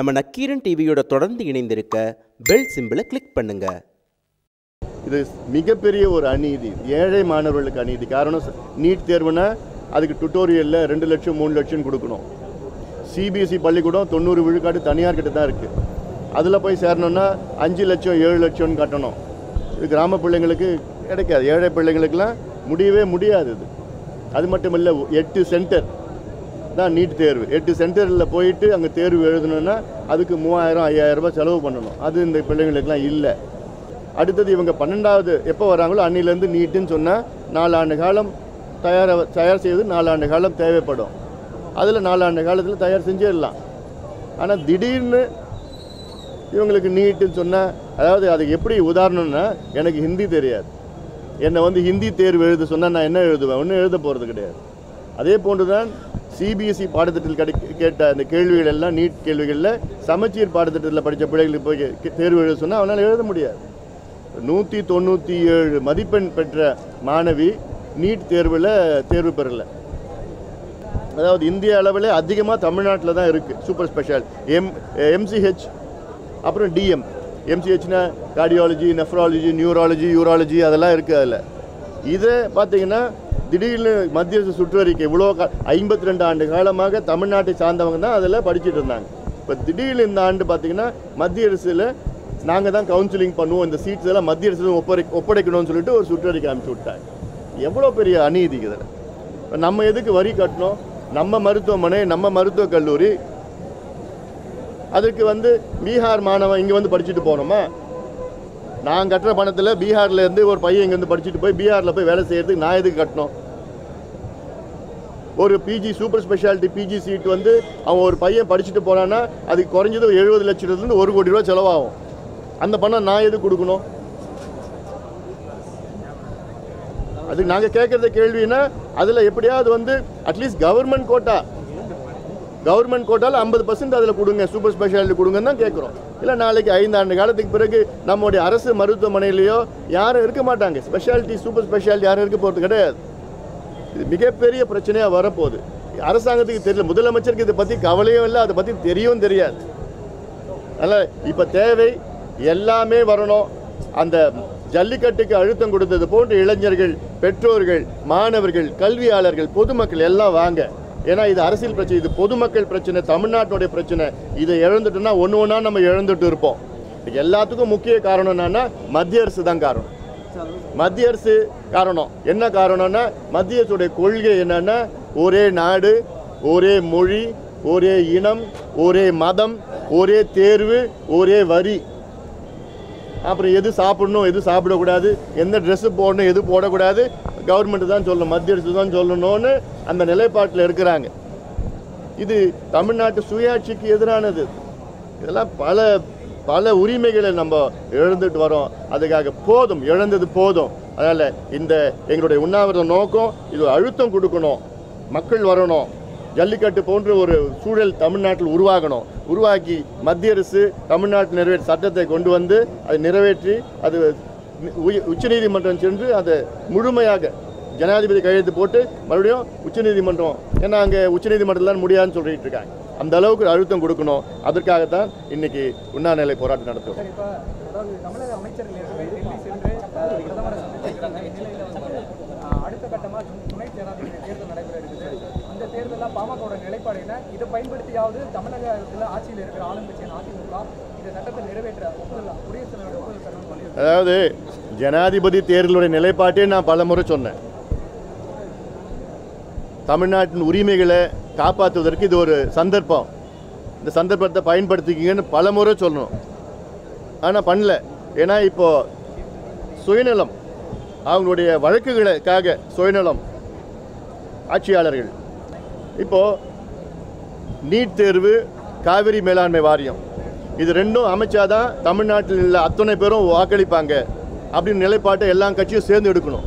நம்ம நக்கீரன் டிவியோட தொடர்ந்து இணைந்திருக்க பெல் சிம்பிளை கிளிக் பண்ணுங்க. இது மிகப்பெரிய ஒரு அநீதி. ஏழை மாணவர்களுக்கு அநீதி. காரணம் நீட் தேர்வுனா அதுக்கு டுட்டோரியலில் ரெண்டு லட்சம் மூணு லட்சம் கொடுக்கணும். சிபிஎஸ்சி பள்ளிக்கூடம் தொண்ணூறு விழுக்காடு தனியார் கிட்ட தான் இருக்குது அதில் போய் சேரணும்னா அஞ்சு லட்சம் ஏழு லட்சம்னு கட்டணும். இது கிராம பிள்ளைங்களுக்கு கிடைக்காது. ஏழை பிள்ளைங்களுக்கெல்லாம் முடியவே முடியாது இது. அது மட்டும் இல்லை எட்டு சென்டர் தான் நீட் தேர்வு. எட்டு சென்டரில் போயிட்டு அங்கே தேர்வு எழுதணுன்னா அதுக்கு மூவாயிரம் ஐயாயிரம் ரூபாய் செலவு பண்ணணும். அது இந்த பிள்ளைங்களுக்கெல்லாம் இல்லை. அடுத்தது இவங்க பன்னெண்டாவது எப்போ வராங்களோ அன்னிலேருந்து நீட்டுன்னு சொன்னால் நாலாண்டு காலம் தயார தயார் செய்வது நாலாண்டு காலம் தேவைப்படும். அதில் நாலாண்டு காலத்தில் தயார் செஞ்சிடலாம். ஆனால் திடீர்னு இவங்களுக்கு நீட்டுன்னு சொன்னால் அதாவது அதுக்கு எப்படி உதாரணம்னா எனக்கு ஹிந்தி தெரியாது. என்னை வந்து ஹிந்தி தேர்வு எழுத சொன்னால் நான் என்ன எழுதுவேன்? ஒன்றும் எழுத போகிறது கிடையாது. அதே போன்று தான் சிபிஎஸ்சி பாடத்திட்டத்தில் கிடை கேட்ட அந்த கேள்விகள் எல்லாம் நீட் கேள்விகளில் சமச்சீர் பாடத்திட்டத்தில் படித்த பிள்ளைகளுக்கு போய் கே- தேர்வு எழுத சொன்னால் அவனால் எழுத முடியாது. நூற்றி தொண்ணூற்றி ஏழு மதிப்பெண் பெற்ற மாணவி நீட் தேர்வில் தேர்வு பெறலை. அதாவது இந்திய அளவில் அதிகமாக தமிழ்நாட்டில் தான் இருக்குது சூப்பர் ஸ்பெஷல் எம் எம்சிஹெச் அப்புறம் டிஎம் எம்சிஹெச்னா கார்டியாலஜி நெஃப்ராலஜி நியூராலஜி யூராலஜி அதெல்லாம் இருக்குது அதில். இதை பார்த்தீங்கன்னா திடீர்னு மத்திய அரசு சுற்றறிக்கை இவ்வளோ ஐம்பத்தி ரெண்டு ஆண்டு காலமாக தமிழ்நாட்டை சார்ந்தவங்க தான் அதில் படிச்சுட்டு இருந்தாங்க. இப்போ திடீர்னு இந்த ஆண்டு பார்த்தீங்கன்னா மத்திய அரசில் நாங்கள் தான் கவுன்சிலிங் பண்ணுவோம் இந்த சீட்ஸ் எல்லாம் மத்திய அரசு ஒப்படை ஒப்படைக்கணும்னு சொல்லிட்டு ஒரு சுற்றறிக்கை அனுப்பிச்சு விட்டாங்க. எவ்வளோ பெரிய அநீதி இதில். இப்போ நம்ம எதுக்கு வரி கட்டணும்? நம்ம மருத்துவமனை நம்ம மருத்துவக் கல்லூரி. அதுக்கு வந்து பீகார் மாணவன் இங்கே வந்து படிச்சுட்டு போனோமா நான் கட்டுற பணத்தில் பீகார்ல இருந்து ஒரு பையன் இங்கேருந்து படிச்சுட்டு போய் பீகாரில் போய் வேலை செய்கிறதுக்கு நான் எதுக்கு கட்டணும்? ஒரு PG super speciality PG seat வந்து அவன் ஒரு பையன் படிச்சுட்டு போனான்னா அதுக்கு குறைஞ்சது எழுபது லட்சத்துலேருந்து ஒரு கோடி ரூபா செலவாகும். அந்த பணம் நான் எது கொடுக்கணும்? அதுக்கு நாங்கள் கேட்குறது கேள்வினா அதில் எப்படியாவது வந்து அட்லீஸ்ட் கவர்மெண்ட் கோட்டா கவர்மெண்ட் கோட்டாவில் ஐம்பது பர்சன்ட் அதில் கொடுங்க சூப்பர் ஸ்பெஷாலிட்டி கொடுங்கன்னு தான் கேட்குறோம் இல்லை நாளைக்கு ஐந்து ஆண்டு காலத்துக்கு பிறகு நம்முடைய அரசு மருத்துவமனையிலையோ யாரும் இருக்க மாட்டாங்க. ஸ்பெஷாலிட்டி சூப்பர் ஸ்பெஷாலிட்டி யாரும் இருக்க போகிறது கிடையாது. இது மிகப்பெரிய பிரச்சனையாக வரப்போகுது. அரசாங்கத்துக்கு தெரியல. முதலமைச்சருக்கு இதை பற்றி கவலையும் இல்லை. அதை பற்றி தெரியவும் தெரியாது. அதனால் இப்போ தேவை எல்லாமே வரணும். அந்த ஜல்லிக்கட்டுக்கு அழுத்தம் கொடுத்தது போன்ற இளைஞர்கள் பெற்றோர்கள் மாணவர்கள் கல்வியாளர்கள் பொதுமக்கள் எல்லாம் வாங்க. ஏன்னா இது அரசியல் பிரச்சனை இது பொதுமக்கள் பிரச்சனை தமிழ்நாட்டுடைய பிரச்சனை. இதை இழந்துட்டோம்னா ஒன்று ஒன்றா நம்ம இழந்துட்டு இருப்போம். எல்லாத்துக்கும் முக்கிய காரணம் என்னன்னா மத்திய அரசு தான் காரணம். மத்திய அரசு காரணம். என்ன காரணம்னா மத்திய அரசுடைய கொள்கை என்னன்னா ஒரே நாடு ஒரே மொழி ஒரே இனம் ஒரே மதம் ஒரே தேர்வு ஒரே வரி. அப்புறம் எது சாப்பிடணும் எது சாப்பிடக்கூடாது எந்த ட்ரெஸ்ஸு போடணும் எது போடக்கூடாது கவர்மெண்ட் தான் சொல்லணும் மத்திய அரசு தான் சொல்லணும்னு அந்த நிலைப்பாட்டில் இருக்கிறாங்க. இது தமிழ்நாட்டு சுயாட்சிக்கு எதிரானது. இதெல்லாம் பல பல உரிமைகளை நம்ம இழந்துட்டு வரோம். அதுக்காக போதும் இழந்தது போதும். அதனால் இந்த எங்களுடைய உண்ணாவிரத நோக்கம் இது அழுத்தம் கொடுக்கணும். மக்கள் வரணும். ஜல்லிக்கட்டு போன்ற ஒரு சூழல் தமிழ்நாட்டில் உருவாகணும். உருவாக்கி மத்திய அரசு தமிழ்நாட்டில் நிறைவேற்ற சட்டத்தை கொண்டு வந்து அதை நிறைவேற்றி அது உச்சநீதிமன்றம் சென்று அதை முழுமையாக ஜனாதிபதி கையெழுத்து போட்டு மறுபடியும் உச்சநீதிமன்றம் ஏன்னா அங்கே உச்சநீதிமன்றத்தில் தான் முடியாதுன்னு சொல்லிட்டு இருக்காங்க. அந்த அளவுக்கு அழுத்தம் கொடுக்கணும். அதற்காகத்தான் இன்னைக்கு உண்ணாநிலை போராட்டம் நடத்துவோம் அடுத்த கட்டமாக துணை ஜனாதிபதி தேர்தல் நடைபெற இருக்குது இந்த தேர்தலில் பாமகவோட நிலைப்பாடு என்ன? இதை பயன்படுத்தியாவது தமிழகத்தில் ஆட்சியில் இருக்கிற ஆளும் கட்சியின் அதிமுக இந்த சட்டத்தை நிறைவேற்ற ஒப்புதல்? குடியரசுத் தலைவர் ஒப்புதல் அதாவது ஜனாதிபதி தேர்தலுடைய நிலைப்பாட்டே நான் பல முறை சொன்னேன். தமிழ்நாட்டின் உரிமைகளை காப்பாற்றுவதற்கு இது ஒரு சந்தர்ப்பம். இந்த சந்தர்ப்பத்தை பயன்படுத்திக்கிங்கன்னு பல முறை சொல்லணும். ஆனால் பண்ணல. ஏன்னா இப்போது சுயநலம் அவங்களுடைய வழக்குகளுக்காக சுயநலம் ஆட்சியாளர்கள் இப்போது நீட் தேர்வு காவிரி மேலாண்மை வாரியம். இது ரெண்டும் அமைச்சாதான் தமிழ்நாட்டில் உள்ள அத்தனை பேரும் வாக்களிப்பாங்க அப்படின்னு நிலைப்பாட்டை எல்லா கட்சியும் சேர்ந்து எடுக்கணும்.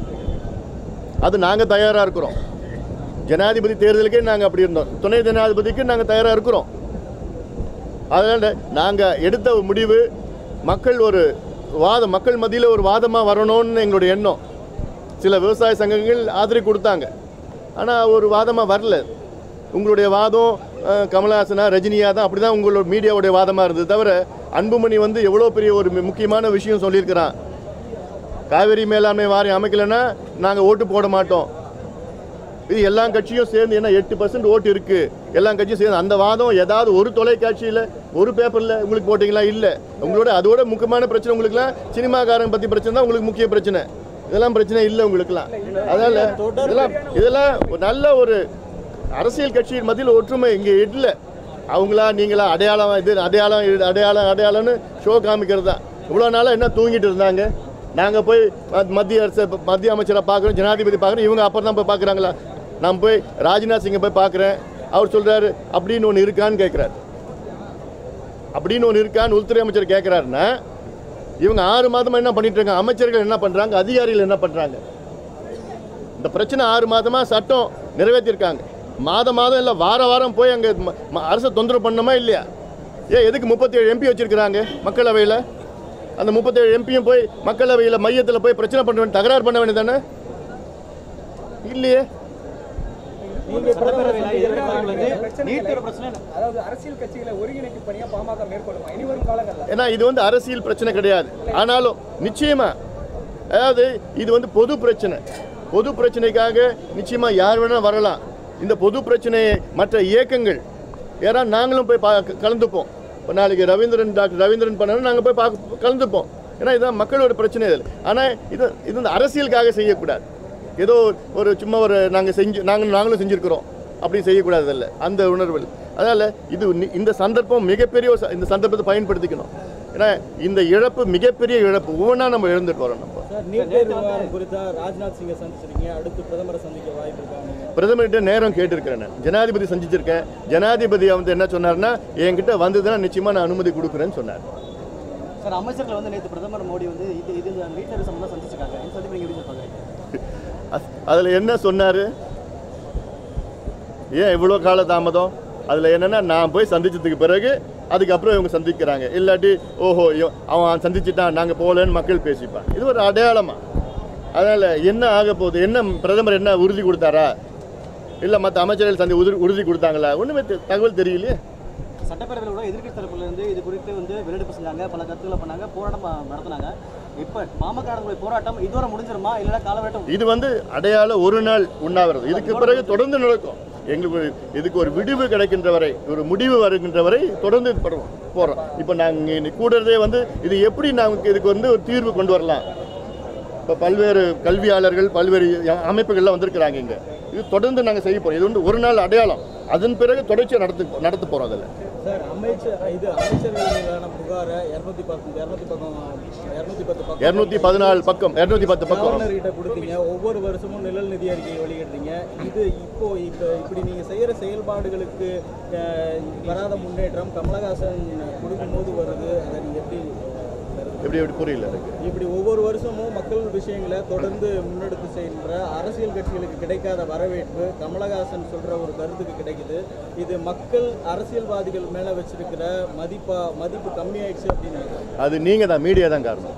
அது நாங்கள் தயாராக இருக்கிறோம். ஜனாதிபதி தேர்தலுக்கே நாங்கள் அப்படி இருந்தோம். துணை ஜனாதிபதிக்கு நாங்கள் தயாராக இருக்கிறோம். அதனால் நாங்கள் எடுத்த முடிவு மக்கள் ஒரு வாதம் மக்கள் மத்தியில் ஒரு வாதமாக வரணும்னு எங்களுடைய எண்ணம். சில விவசாய சங்கங்கள் ஆதரவு கொடுத்தாங்க. ஆனால் ஒரு வாதமாக வரல. உங்களுடைய வாதம் கமலஹாசனா ரஜினியா தான் அப்படி தான் உங்களோட மீடியாவுடைய வாதமாக இருந்தது தவிர அன்புமணி வந்து எவ்வளோ பெரிய ஒரு முக்கியமான விஷயம் சொல்லியிருக்கிறான். காவேரி மேலாண்மை வாரியம் அமைக்கலைன்னா நாங்கள் ஓட்டு போட மாட்டோம். இது எல்லா கட்சியும் சேர்ந்து என்ன எட்டு பர்சன்ட் ஓட்டு இருக்குது எல்லா கட்சியும் சேர்ந்து அந்த வாதம் ஏதாவது ஒரு தொலைக்காட்சியில் ஒரு பேப்பரில் உங்களுக்கு போட்டிங்களா? இல்லை. உங்களோட அதோட முக்கியமான பிரச்சனை உங்களுக்குலாம் சினிமாக்காரன் பற்றி பிரச்சனை தான் உங்களுக்கு முக்கிய பிரச்சனை. இதெல்லாம் பிரச்சனை இல்லை உங்களுக்குலாம். அதனால் இதெல்லாம் இதெல்லாம் ஒரு நல்ல ஒரு அரசியல் கட்சியின் மத்தியில் ஒற்றுமை இங்கே இல்லை. அவங்களா நீங்களா அடையாளம் இது அடையாளம் இது அடையாளம் அடையாளம்னு ஷோ காமிக்கிறது தான். இவ்வளோ நாளாக என்ன தூங்கிட்டு இருந்தாங்க? நாங்கள் போய் ம- மத்திய அரசு மத்திய அமைச்சரை பார்க்குறோம் ஜனாதிபதி பார்க்குறோம் இவங்க அப்புறம் தான் போய் பார்க்குறாங்களா? நான் போய் ராஜ்நாத் சிங்கை போய் பார்க்குறேன். அவர் சொல்கிறாரு அப்படின்னு ஒன்று இருக்கான்னு கேட்குறாரு. அப்படின்னு ஒன்று இருக்கான்னு உள்துறை அமைச்சர் கேட்குறாருன்னா இவங்க ஆறு மாதமாக என்ன பண்ணிட்டு இருக்காங்க? அமைச்சர்கள் என்ன பண்ணுறாங்க அதிகாரிகள் என்ன பண்ணுறாங்க இந்த பிரச்சனை ஆறு மாதமாக சட்டம் நிறைவேற்றிருக்காங்க மாதம் மாதம் இல்லை வார வாரம் போய் அங்கே அரசை தொந்தரவு பண்ணணுமா இல்லையா? ஏன் எதுக்கு முப்பத்தேழு எம்பி வச்சுருக்கிறாங்க மக்களவையில்? அந்த முப்பத்தேழு எம்பியும் போய் மக்களவையில் மையத்தில் போய் பிரச்சனை பண்ண வேண்டிய தகராறு பண்ண வேண்டியதானே இல்லையே. ஏன்னா இது வந்து அரசியல் பிரச்சனை கிடையாது. ஆனாலும் நிச்சயமா அதாவது இது வந்து பொது பிரச்சனை. பொது பிரச்சனைக்காக நிச்சயமா யார் வேணா வரலாம். இந்த பொது பிரச்சனையை மற்ற இயக்கங்கள் ஏன்னா நாங்களும் போய் பா கலந்துப்போம். இப்போ நாளைக்கு ரவீந்திரன் டாக்டர் ரவீந்திரன் பண்ணணும் நாங்கள் போய் பார்க்க கலந்துப்போம். ஏன்னா இதுதான் மக்களோட பிரச்சனை இதில் ஆனால் இது இது வந்து அரசியலுக்காக செய்யக்கூடாது. ஏதோ ஒரு சும்மா ஒரு நாங்கள் செஞ்சு நாங்கள் நாங்களும் செஞ்சுருக்கிறோம். அப்படி செய்யக்கூடாது இல்லை. அந்த உணர்வில் அதனால் இது இந்த சந்தர்ப்பம் மிகப்பெரிய ச- இந்த சந்தர்ப்பத்தை பயன்படுத்திக்கணும். ஏன்னா இந்த இழப்பு மிகப்பெரிய இழப்பு. ஒவ்வொன்றா நம்ம இழந்துட்டு வரோம் நம்ம குறித்தா ராஜ்நாத் சிங்கை சந்திச்சிருக்கீங்க. அடுத்து பிரதமரை சந்திக்க வாய்ப்பு இருக்காங்க பிரதமர்கிட்ட நேரம் கேட்டிருக்கிறேன் நான் ஜனாதிபதி சந்திச்சிருக்கேன். ஜனாதிபதி வந்து என்ன சொன்னார்னா என்கிட்ட வந்ததுன்னா நிச்சயமாக நான் அனுமதி கொடுக்குறேன்னு சொன்னார். சார் அமைச்சர்கள் வந்து நேற்று பிரதமர் மோடி வந்து இது இது தேர்வு சம்பந்தம் சந்திச்சிருக்காங்க. அதில் என்ன சொன்னார்? ஏன் இவ்வளோ கால தாமதம்? அதில் என்னென்னா நான் போய் சந்திச்சதுக்கு பிறகு அதுக்கப்புறம் இவங்க சந்திக்கிறாங்க. இல்லாட்டி ஓஹோ அவன் சந்திச்சிட்டான் நாங்கள் போகலன்னு மக்கள் பேசிப்பான் இது ஒரு அடையாளமா? அதனால் என்ன ஆக போகுது? என்ன பிரதமர் என்ன உறுதி கொடுத்தாரா? இல்லை மற்ற அமைச்சர்கள் சந்தி உறுதி உறுதி கொடுத்தாங்களா? ஒன்றுமே தகவல் தெரியலையே. சட்டப்பேரவையில் கூட எதிர்க்கட்சி தரப்புல இருந்து இது குறித்து வந்து வெளிநடப்பு செஞ்சாங்க பல கருத்துக்களை பண்ணாங்க போராட்டம் நடத்துனாங்க. இப்போ பாமக போராட்டம் இதுவரை முடிஞ்சிருமா? இல்லைன்னா காலவட்டம் இது வந்து அடையாள ஒரு நாள் உண்ணாவிரதம். இதுக்கு பிறகு தொடர்ந்து நடக்கும். எங்களுக்கு இதுக்கு ஒரு விடிவு கிடைக்கின்ற வரை ஒரு முடிவு வருகின்ற வரை தொடர்ந்து பண்ணுவோம் போகிறோம் இப்போ நாங்கள் கூடுறதே வந்து இது எப்படி நாங்கள் இதுக்கு வந்து ஒரு தீர்வு கொண்டு வரலாம்? இப்போ பல்வேறு கல்வியாளர்கள் பல்வேறு அமைப்புகள்லாம் வந்திருக்கிறாங்க இங்கே. இது தொடர்ந்து நாங்கள் செய்ய போகிறோம் இது வந்து ஒரு நாள் அடையாளம். அதன் பிறகு தொடர்ச்சியாக நடத்து நடத்த போகிறோம் அதில். சார் அமைச்சர் இது அமைச்சர்கள் மீதான புகாரை இரநூத்தி பத்து பத்து பக்கம். இரநூத்தி பதினாலு பக்கம் இரநூத்தி பத்து பக்கம். ஒவ்வொரு வருஷமும் நிழல் நிதி அறிக்கையை வெளியிடுறீங்க. இது இப்போ இப்போ இப்படி நீங்க செய்யற செயல்பாடுகளுக்கு வராத முன்னேற்றம் கமலஹாசன் கொடுக்கும்போது வருது. அதை நீங்க எப்படி எப்படி எப்படி புரியல எனக்கு? இப்படி ஒவ்வொரு வருஷமும் மக்கள் விஷயங்களை தொடர்ந்து முன்னெடுத்து சென்ற அரசியல் கட்சிகளுக்கு கிடைக்காத வரவேற்பு கமலஹாசன் சொல்ற ஒரு கருத்துக்கு கிடைக்குது. இது மக்கள் அரசியல்வாதிகள் மேல வச்சிருக்கிற மதிப்பா மதிப்பு கம்மியாயிடுச்சு அப்படின்னு அது நீங்கள் தான் மீடியா தான் காரணம்.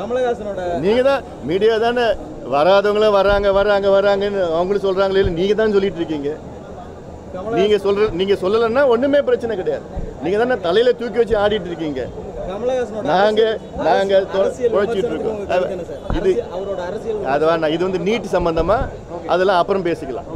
கமலஹாசனோட நீங்கள் தான் மீடியா தானே. வராதவங்கள வராங்க வராங்க வராங்கன்னு அவங்களும் சொல்கிறாங்களே இல்லை நீங்கள் தான் சொல்லிட்டு இருக்கீங்க. நீங்கள் சொல்ற நீங்கள் சொல்லலைன்னா ஒன்றுமே பிரச்சனை கிடையாது. நீங்கள் தானே தலையில் தூக்கி வச்சு ஆடிட்டு இருக்கீங்க. நாங்க நாங்க உழைச்சிட்டு இருக்கோம்? இது இது வந்து நீட் சம்பந்தமா அதெல்லாம் அப்புறம் பேசிக்கலாம்.